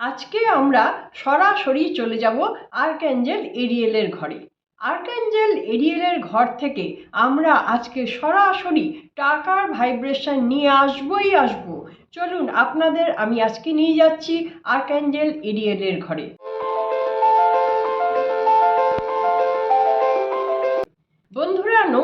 আজকে আমরা সরাসরি চলে যাব আর্কঞ্জেল এরিয়েলের ঘরে। আর্কঞ্জেল এরিয়েলের ঘর থেকে আমরা আজকে সরাসরি টাকার ভাইব্রেশন নিয়ে আসবই আসব। চলুন, আপনাদের আমি আজকে নিয়ে যাচ্ছি আর্কঞ্জেল এরিয়েলের ঘরে।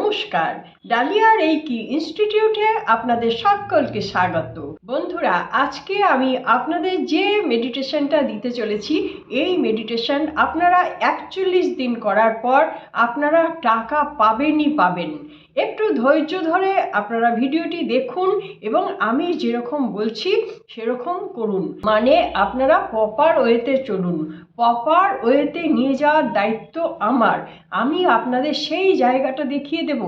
নমস্কার। ডালিয়ার এই কি ইনস্টিটিউটে আপনাদের সকলকে স্বাগত। বন্ধুরা, আজকে আমি আপনাদের যে মেডিটেশনটা দিতে চলেছি, এই মেডিটেশন আপনারা একচল্লিশ দিন করার পর আপনারা টাকা পাবেনই পাবেন। একটু ধৈর্য ধরে আপনারা ভিডিওটি দেখুন এবং আমি যেরকম বলছি, সেরকম করুন। মানে আপনারা প্রপার ওয়েতে চলুন। প্রপার ওয়েতে নিয়ে যাওয়ার দায়িত্ব আমার। আমি আপনাদের সেই জায়গাটা দেখিয়ে দেব,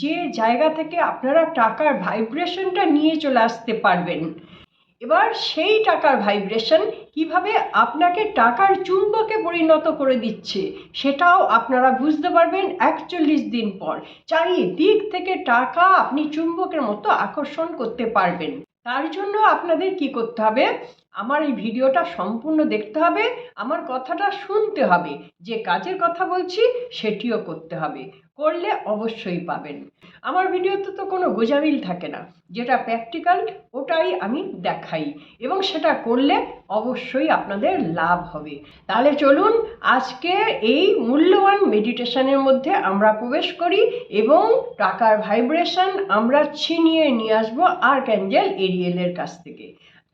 যে জায়গা থেকে আপনারা টাকার ভাইব্রেশনটা নিয়ে চলে আসতে পারবেন। এবার সেই টাকার ভাইব্রেশন কীভাবে আপনাকে টাকার চুম্বকে পরিণত করে দিচ্ছে, সেটাও আপনারা বুঝতে পারবেন একচল্লিশ দিন পর। চারিদিক থেকে টাকা আপনি চুম্বকের মতো আকর্ষণ করতে পারবেন। তার জন্য আপনাদের কি করতে হবে? আমার এই ভিডিওটা সম্পূর্ণ দেখতে হবে, আমার কথাটা শুনতে হবে, যে কাজের কথা বলছি সেটিও করতে হবে, করলে অবশ্যই পাবেন। আমার ভিডিওতে তো কোনো গোজামিল থাকে না, যেটা প্র্যাকটিক্যাল ওটাই আমি দেখাই, এবং সেটা করলে অবশ্যই আপনাদের লাভ হবে। তাহলে চলুন আজকে এই মূল্যবান মেডিটেশনের মধ্যে আমরা প্রবেশ করি, এবং টাকার ভাইব্রেশন আমরা ছিনিয়ে নিয়ে আসব আর্ক্যাঞ্জেল এরিয়েলের কাছ থেকে।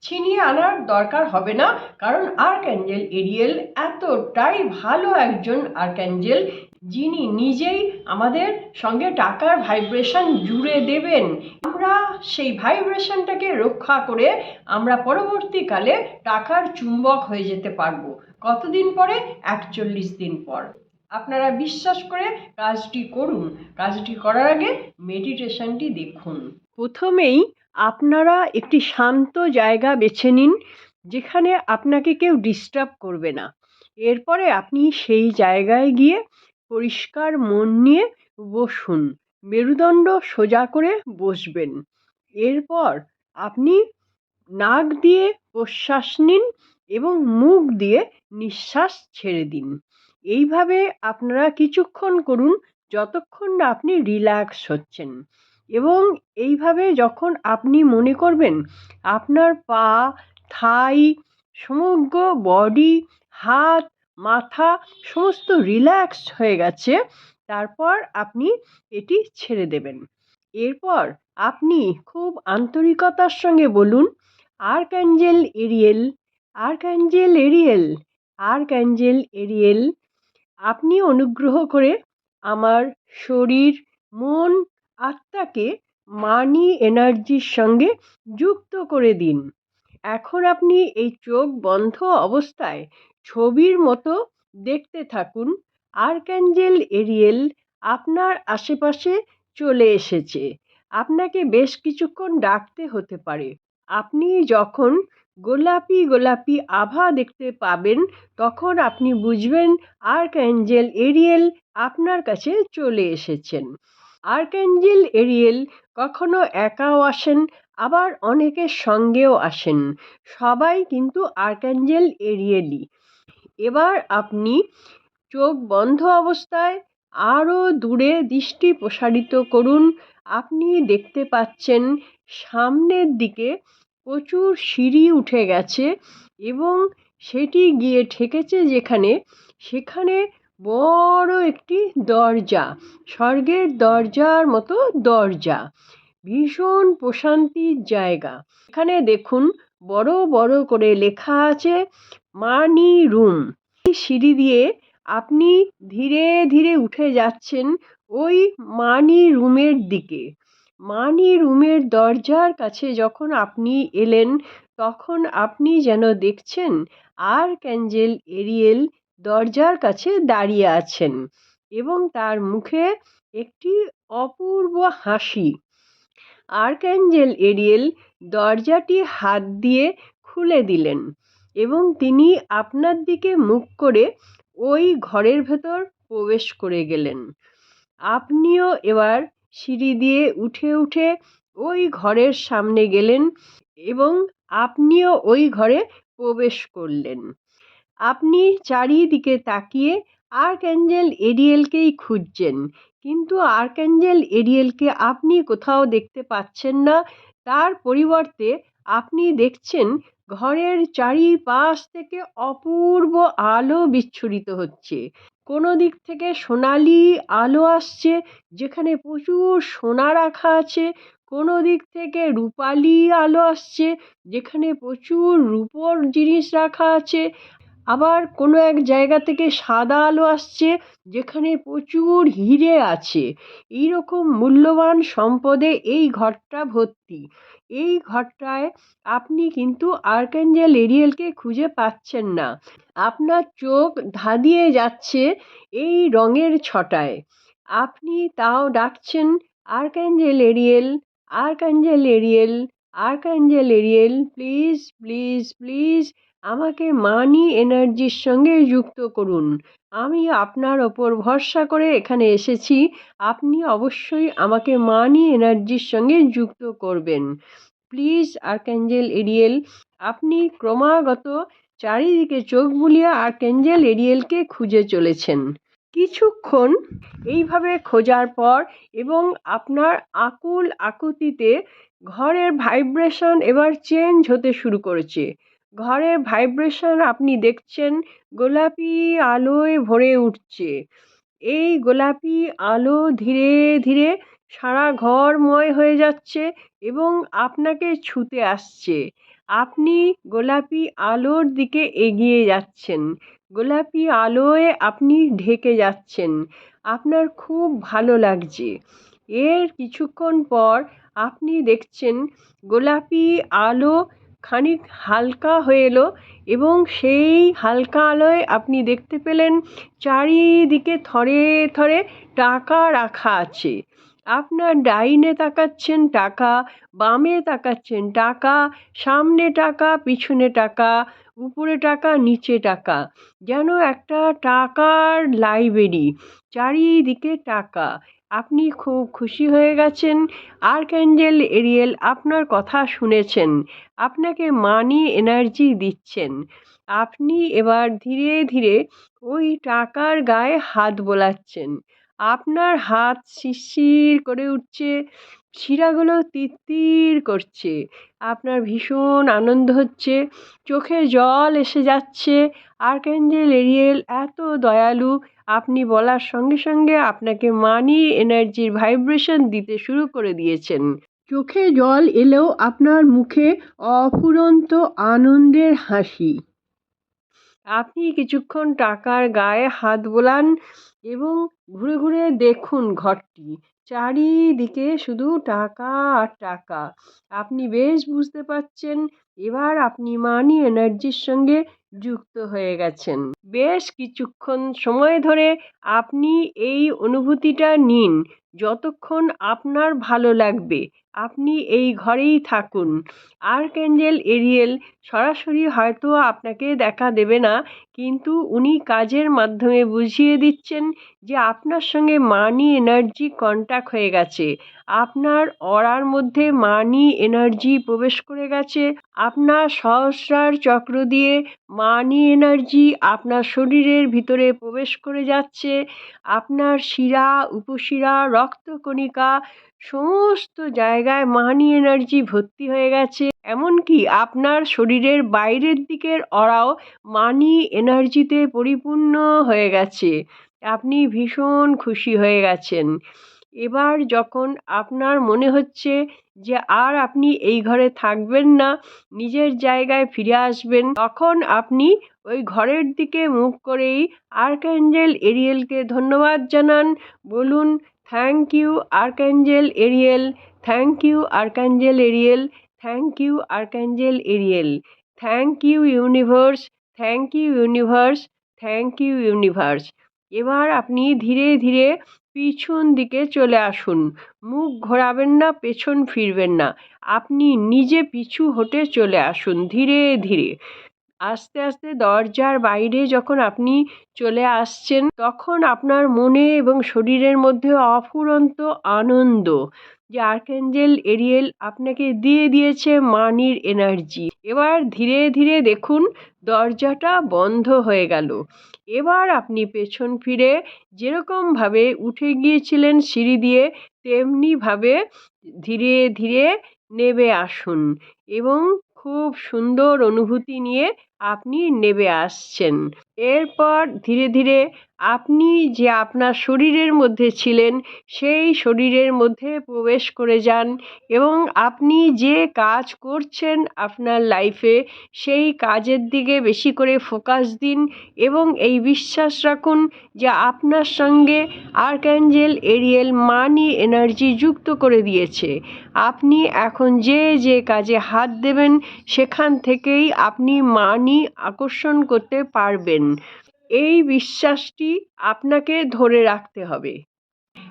ছিনিয়ে আনার দরকার হবে না, কারণ আর্ক্যাঞ্জেল এরিয়েল এতটাই ভালো একজন আর্ক্যাঞ্জেল যিনি নিজেই আমাদের সঙ্গে টাকার ভাইব্রেশন জুড়ে দেবেন। আমরা সেই ভাইব্রেশনটাকে রক্ষা করে আমরা পরবর্তীকালে টাকার চুম্বক হয়ে যেতে পারব। কতদিন পরে? একচল্লিশ দিন পর। আপনারা বিশ্বাস করে কাজটি করুন। কাজটি করার আগে মেডিটেশনটি দেখুন। প্রথমেই আপনারা একটি শান্ত জায়গা বেছে নিন, যেখানে আপনাকে কেউ ডিস্টার্ব করবে না। এরপরে আপনি সেই জায়গায় গিয়ে পরিষ্কার মন নিয়ে বসুন, মেরুদণ্ড সোজা করে বসবেন। এরপর আপনি নাক দিয়ে প্রশ্বাস নিন এবং মুখ দিয়ে নিঃশ্বাস ছেড়ে দিন। এইভাবে আপনারা কিছুক্ষণ করুন, যতক্ষণ না আপনি রিল্যাক্স হচ্ছেন। এবং এইভাবে যখন আপনি মনে করবেন, আপনার পা, থাই, সমগ্র বডি, হাত, মাথা সমস্ত রিল্যাক্স হয়ে গেছে, তারপর আপনি এটি ছেড়ে দেবেন। এরপর আপনি খুব আন্তরিকতার সঙ্গে বলুন archangel Ariel archangel Ariel archangel Ariel. আপনি অনুগ্রহ করে আমার শরীর, মন আত্মাকে মানি এনার্জির সঙ্গে যুক্ত করে দিন। এখন আপনি এই চোখ বন্ধ অবস্থায় ছবির মতো দেখতে থাকুন। আর্ক্যাঞ্জেল এরিয়েল আপনার আশেপাশে চলে এসেছে। আপনাকে বেশ কিছুক্ষণ ডাকতে হতে পারে। আপনি যখন গোলাপি গোলাপি আভা দেখতে পাবেন, তখন আপনি বুঝবেন আর্ক্যাঞ্জেল এরিয়েল আপনার কাছে চলে এসেছেন। আর্ক্যাঞ্জেল এরিয়েল কখনো একাও আসেন, আবার অনেকের সঙ্গেও আসেন। সবাই কিন্তু আর্ক্যাঞ্জেল এরিয়েলই। এবার আপনি চোখ বন্ধ অবস্থায় আরও দূরে দৃষ্টি প্রসারিত করুন। আপনি দেখতে পাচ্ছেন সামনের দিকে প্রচুর সিঁড়ি উঠে গেছে এবং সেটি গিয়ে ঠেকেছে যেখানে, সেখানে বড় একটি দরজা, স্বর্গের দরজার মতো দরজা, ভীষণ প্রশান্তির জায়গা। এখানে দেখুন, বড় বড় করে লেখা আছে, মানি রুম। সিঁড়ি দিয়ে আপনি ধীরে ধীরে উঠে যাচ্ছেন ওই মানি রুমের দিকে। মানি রুমের দরজার কাছে যখন আপনি এলেন, তখন আপনি যেন দেখছেন আর ক্যাঞ্জেল এরিয়েল দরজার কাছে দাঁড়িয়ে আছেন এবং তার মুখে একটি অপূর্ব হাসি। আর্ক্যাঞ্জেল এরিয়েল দরজাটি হাত দিয়ে খুলে দিলেন এবং তিনি আপনার দিকে মুখ করে ওই ঘরের ভেতর প্রবেশ করে গেলেন। আপনিও এবার সিঁড়ি দিয়ে উঠে উঠে ওই ঘরের সামনে গেলেন এবং আপনিও ওই ঘরে প্রবেশ করলেন। আপনি চারিদিকে তাকিয়ে আর্কঅ্যাঞ্জেল এরিয়েলকেই খুঁজছেন। কিন্তু আর্কঅ্যাঞ্জেল এরিয়েলকে আপনি কোথাও দেখতে পাচ্ছেন না। তার পরিবর্তে আপনি দেখছেন ঘরের চারিপাশ থেকে অপূর্ব আলো বিচ্ছুরিত হচ্ছে। কোনো দিক থেকে সোনালি আলো আসছে, যেখানে প্রচুর সোনা রাখা আছে। কোনো দিক থেকে রূপালি আলো আসছে, যেখানে প্রচুর রূপোর জিনিস রাখা আছে। আবার কোনো এক জায়গা থেকে সাদা আলো আসছে, যেখানে প্রচুর হিরে আছে। এইরকম মূল্যবান সম্পদে এই ঘরটা ভর্তি। এই ঘরটায় আপনি কিন্তু আর্কেঞ্জেল এরিয়েলকে খুঁজে পাচ্ছেন না। আপনার চোখ ধাঁধিয়ে যাচ্ছে এই রঙের ছটায়। আপনি তাও ডাকছেন, archangel Ariel, archangel Ariel archangel Ariel, please please please money মানি এনার্জির সঙ্গে যুক্ত করুন। আমি আপনার ওপর ভরসা করে এখানে এসেছি। আপনি অবশ্যই আমাকে মানি এনার্জির সঙ্গে যুক্ত করবেন। প্লিজ, আর্কাঞ্জেল এরিয়েল, আপনি ক্রমাগত চারিদিকে চোখ বুলিয়ে আর্কাঞ্জেল এরিয়েলকে খুঁজে চলেছেন। কিছুক্ষণ এইভাবে খোঁজার পর এবং আপনার আকুল আকুতিতে ঘরের ভাইব্রেশন এবার চেঞ্জ হতে শুরু করেছে। ঘরের ভাইব্রেশন আপনি দেখছেন গোলাপি আলোয় ভরে উঠছে। এই গোলাপি আলো ধীরে ধীরে সারা ঘরময় হয়ে যাচ্ছে এবং আপনাকে ছুতে আসছে। আপনি গোলাপি আলোর দিকে এগিয়ে যাচ্ছেন। গোলাপি আলোয় আপনি ঢেকে যাচ্ছেন। আপনার খুব ভালো লাগছে। এর কিছুক্ষণ পর আপনি দেখছেন গোলাপি আলো খানিক হালকা হয়ে এলো এবং সেই হালকা আলোয় আপনি দেখতে পেলেন চারিদিকে থরে থরে টাকা রাখা আছে। আপনার ডাইনে তাকাচ্ছেন টাকা, বামে তাকাচ্ছেন টাকা, সামনে টাকা, পিছনে টাকা, উপরে টাকা, নিচে টাকা। যেন একটা টাকার লাইব্রেরি, চারিদিকে টাকা। আপনি খুব খুশি হয়ে গেছেন। আর্কঅ্যাঞ্জেল এরিয়েল আপনার কথা শুনেছেন। আপনাকে মানি এনার্জি দিচ্ছেন। আপনি এবার ধীরে ধীরে ওই টাকার গায়ে হাত বোলাচ্ছেন। আপনার হাত শিরশির করে উঠছে, শিরাগুলো তিরতির করছে। আপনার ভীষণ আনন্দ হচ্ছে, চোখে জল এসে যাচ্ছে। আর্কঅ্যাঞ্জেল এরিয়েল এত দয়ালু আপনি বলার সঙ্গে সঙ্গে আপনাকে মানি এনার্জির ভাইব্রেশন দিতে শুরু করে দিয়েছেন। চোখে জল এলেও আপনার মুখে অফুরন্ত আনন্দের হাসি। আপনি কিছুক্ষণ টাকার গায়ে হাত বোলান এবং ঘুরে ঘুরে দেখুন ঘরটি। চারিদিকে শুধু টাকা আর টাকা। আপনি বেশ বুঝতে পারছেন, এবার আপনি মানি এনার্জির সঙ্গে যুক্ত হয়ে গেছেন। বেশ কিছুক্ষণ সময় ধরে আপনি এই অনুভূতিটা নিন, যতক্ষণ আপনার ভালো লাগবে। আপনি এই ঘরেই থাকুন। আর্কঅ্যাঞ্জেল এরিয়েল সরাসরি হয়তো আপনাকে দেখা দেবে না, কিন্তু উনি কাজের মাধ্যমে বুঝিয়ে দিচ্ছেন যে আপনার সঙ্গে মানি এনার্জি কন্ট্যাক্ট হয়ে গেছে। আপনার অরার মধ্যে মানি এনার্জি প্রবেশ করে গেছে। আপনার সহস্রার চক্র দিয়ে মানি এনার্জি আপনার শরীরের ভিতরে প্রবেশ করে যাচ্ছে। আপনার শিরা, উপশিরা, রক্তকণিকা সমস্ত জায়গায় মানি এনার্জি ভর্তি হয়ে গেছে। এমনকি আপনার শরীরের বাইরের দিকের অরাও মানি এনার্জিতে পরিপূর্ণ হয়ে গেছে। আপনি ভীষণ খুশি হয়ে গেছেন। এবার যখন আপনার মনে হচ্ছে যে আর আপনি এই ঘরে থাকবেন না, নিজের জায়গায় ফিরে আসবেন, তখন আপনি ওই ঘরের দিকে মুখ করেই আর্কঅ্যাঞ্জেল এরিয়েলকে ধন্যবাদ জানান। বলুন, thank you archangel Ariel, thank you archangel Ariel, thank you archangel Ariel, thank you universe, thank you universe, thank you universe. এবার আপনি ধীরে ধীরে পিছন দিকে চলে আসুন। মুখ ঘোরাবেন না, পেছন ফিরবেন না। আপনি নিজে পিছু হটে চলে আসুন, ধীরে ধীরে। আস্তে আস্তে দরজার বাইরে যখন আপনি চলে আসছেন, তখন আপনার মনে এবং শরীরের মধ্যে অফুরন্ত আনন্দ। যে আর্কেঞ্জেল এরিয়েল আপনাকে দিয়ে দিয়েছে মানির এনার্জি। এবার ধীরে ধীরে দেখুন, দরজাটা বন্ধ হয়ে গেল। এবার আপনি পেছন ফিরে যেরকমভাবে উঠে গিয়েছিলেন সিঁড়ি দিয়ে, তেমনিভাবে ধীরে ধীরে নেমে আসুন এবং খুব সুন্দর অনুভূতি নিয়ে আপনি নেমে আসছেন। এরপর ধীরে ধীরে আপনি যে আপনার শরীরের মধ্যে ছিলেন, সেই শরীরের মধ্যে প্রবেশ করে যান এবং আপনি যে কাজ করছেন আপনার লাইফে সেই কাজের দিকে বেশি করে ফোকাস দিন এবং এই বিশ্বাস রাখুন যে আপনার সঙ্গে আর্ক্যাঞ্জেল এরিয়েল মানি এনার্জি যুক্ত করে দিয়েছে। আপনি এখন যে যে কাজে হাত দেবেন, সেখান থেকেই আপনি মানি আকর্ষণ করতে পারবেন। এই বিশ্বাসটি আপনাকে ধরে রাখতে হবে।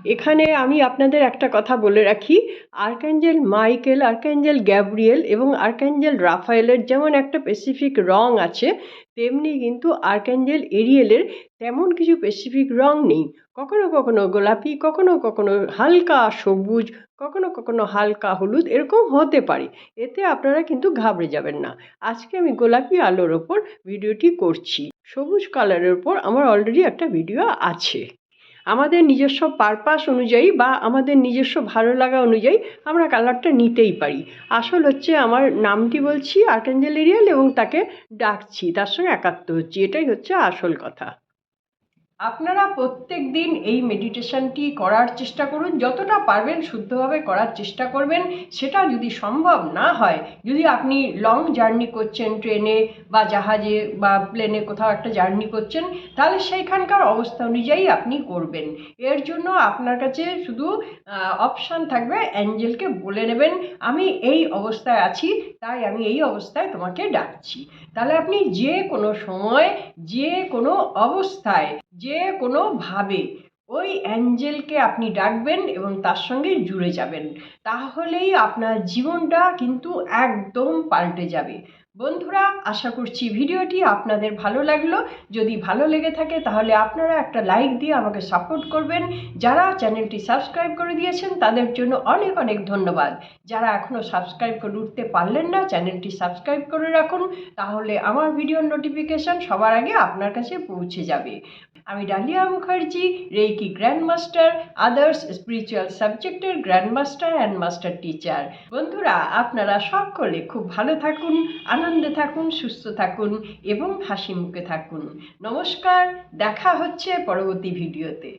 এখানে আমি আপনাদের একটা কথা বলে রাখি। আর্কাঞ্জেল মাইকেল, আর্কাঞ্জেল গ্যাব্রিয়েল এবং আর্কাঞ্জেল রাফায়েলের যেমন একটা স্পেসিফিক রং আছে, তেমনি কিন্তু আর্কাঞ্জেল এরিয়েলের তেমন কিছু স্পেসিফিক রং নেই। কখনো কখনো গোলাপি, কখনো কখনো হালকা সবুজ, কখনো কখনো হালকা হলুদ, এরকম হতে পারে। এতে আপনারা কিন্তু ঘাবড়ে যাবেন না। আজকে আমি গোলাপি আলোর ওপর ভিডিওটি করছি। সবুজ কালারের উপর আমার অলরেডি একটা ভিডিও আছে। আমাদের নিজস্ব পারপাস অনুযায়ী বা আমাদের নিজস্ব ভালো লাগা অনুযায়ী আমরা কালারটা নিতেই পারি। আসল হচ্ছে আমার নামটি বলছি আর্টেঞ্জেল এরিয়াল এবং তাকে ডাকছি, তার সঙ্গে একাত্ম হচ্ছি, এটাই হচ্ছে আসল কথা। আপনারা প্রত্যেক দিন এই মেডিটেশনটি করার চেষ্টা করুন। যতটা পারবেন শুদ্ধভাবে করার চেষ্টা করবেন। সেটা যদি সম্ভব না হয়, যদি আপনি লং জার্নি করছেন ট্রেনে বা জাহাজে বা প্লেনে কোথাও একটা জার্নি করছেন, তাহলে সেইখানকার অবস্থা অনুযায়ী আপনি করবেন। এর জন্য আপনার কাছে শুধু অপশান থাকবে অ্যাঞ্জেলকে বলে নেবেন, আমি এই অবস্থায় আছি, তাই আমি এই অবস্থায় তোমাকে ডাকছি। তাহলে আপনি যে কোনো সময়, যে কোনো অবস্থায় যে কোনোভাবে ওই অ্যাঞ্জেলকে আপনি ডাকবেন এবং তার সঙ্গে জুড়ে যাবেন, তাহলেই আপনার জীবনটা কিন্তু একদম পাল্টে যাবে। বন্ধুরা, আশা করছি ভিডিওটি আপনাদের ভালো লাগল। যদি ভালো লেগে থাকে তাহলে আপনারা একটা লাইক দিয়ে আমাকে সাপোর্ট করবেন। যারা চ্যানেলটি সাবস্ক্রাইব করে দিয়েছেন তাদের জন্য অনেক অনেক ধন্যবাদ। যারা এখনও সাবস্ক্রাইব করে উঠতে পারলেন না, চ্যানেলটি সাবস্ক্রাইব করে রাখুন। তাহলে আমার ভিডিওর নোটিফিকেশান সবার আগে আপনার কাছে পৌঁছে যাবে। আমি Dalia Mukherjee, reiki grand master others spiritual সাবজেক্টের grand master and master teacher. বন্ধুরা, আপনারা সকলে খুব ভালো থাকুন। আনন্দে থাকুন সুস্থ থাকুন এবং হাসি মুখে থাকুন। নমস্কার দেখা হচ্ছে পরবর্তী ভিডিওতে।